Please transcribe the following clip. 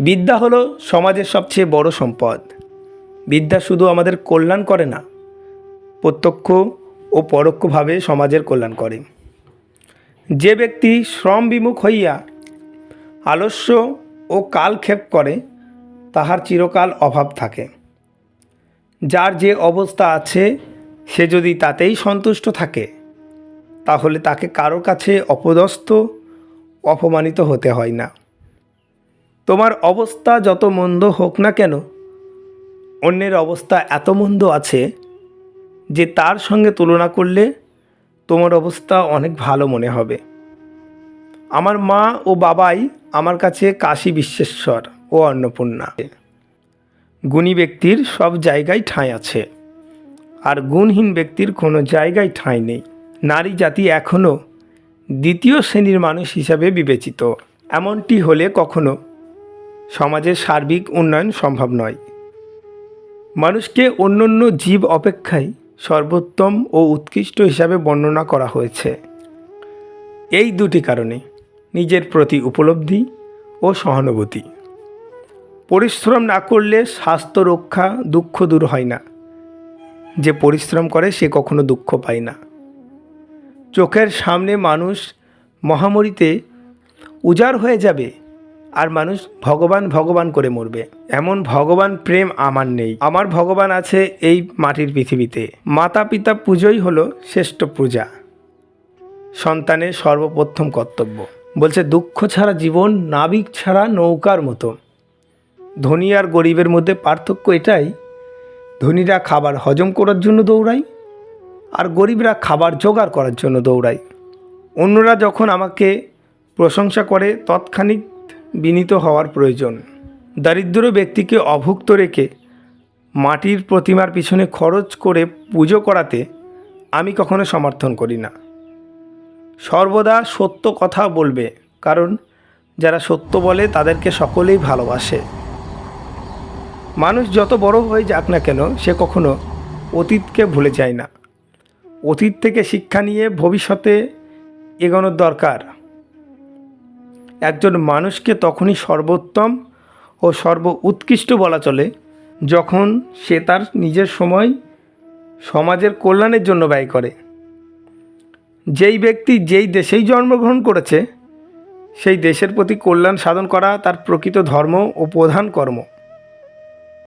বিদ্যা হলো সমাজের সবচেয়ে বড় সম্পদ। বিদ্যা শুধু আমাদের কল্যাণ করে না, প্রত্যক্ষ ও পরোক্ষভাবে সমাজের কল্যাণ করে। যে ব্যক্তি শ্রম বিমুখ হইয়া আলস্য ও কালক্ষেপ করে, তাহার চিরকাল অভাব থাকে। যার যে অবস্থা আছে, সে যদি তাতেই সন্তুষ্ট থাকে, তাহলে তাকে কারোর কাছে অপদস্থ, অপমানিত হতে হয় না। তোমার অবস্থা যত মন্দ হোক না কেন, অন্যের অবস্থা এত মন্দ আছে যে তার সঙ্গে তুলনা করলে তোমার অবস্থা অনেক ভালো মনে হবে। আমার মা ও বাবাই আমার কাছে কাশী বিশ্বেশ্বর ও অন্নপূর্ণা। গুণী ব্যক্তির সব জায়গায় ঠাঁই আছে, আর গুণহীন ব্যক্তির কোনো জায়গায় ঠাঁই নেই। নারী জাতি এখনও দ্বিতীয় শ্রেণির মানুষ হিসাবে বিবেচিত। এমনটি হলে কখনো সমাজের সার্বিক উন্নয়ন সম্ভব নয়। মানুষকে অন্যান্য জীব অপেক্ষায় সর্বোত্তম ও উৎকৃষ্ট হিসাবে বর্ণনা করা হয়েছে। এই দুটি কারণে নিজের প্রতি উপলব্ধি ও সহানুভূতি। পরিশ্রম না করলে স্বাস্থ্য রক্ষা দুঃখ দূর হয় না। যে পরিশ্রম করে সে কখনো দুঃখ পায় না। চোখের সামনে মানুষ মহামারীতে উজাড় হয়ে যাবে আর মানুষ ভগবান ভগবান করে মরবে। এমন ভগবান প্রেম আমার নেই। আমার ভগবান আছে এই মাটির পৃথিবীতে। মাতা পিতা পুজোই হলো শ্রেষ্ঠ পূজা। সন্তানের সর্বপ্রথম কর্তব্য। বলছে, দুঃখ ছাড়া জীবন, নাবিক ছাড়া নৌকার মতো। ধনী আর গরিবের মধ্যে পার্থক্য এটাই, ধনীরা খাবার হজম করার জন্য দৌড়ায় আর গরিবরা খাবার জোগাড় করার জন্য দৌড়ায়। অন্যরা যখন আমাকে প্রশংসা করে, তৎক্ষণিক বিনীত হওয়ার প্রয়োজন। দারিদ্র ব্যক্তিকে অভুক্ত রেখে মাটির প্রতিমার পিছনে খরচ করে পুজো করাতে আমি কখনো সমর্থন করি না। সর্বদা সত্য কথা বলবে, কারণ যারা সত্য বলে তাদেরকে সকলেই ভালোবাসে। মানুষ যত বড় হয়ে যাক না কেন, সে কখনো অতীতকে ভুলে যায় না। অতীত থেকে শিক্ষা নিয়ে ভবিষ্যতে এগোনোর দরকার। একজন মানুষকে তখনই সর্বোত্তম ও সর্ব উৎকৃষ্ট বলা চলে যখন সে তার নিজের সময় সমাজের কল্যাণের জন্য ব্যয় করে। যেই ব্যক্তি যেই দেশেই জন্মগ্রহণ করেছে, সেই দেশের প্রতি কল্যাণ সাধন করা তার প্রকৃত ধর্ম ও প্রধান কর্ম।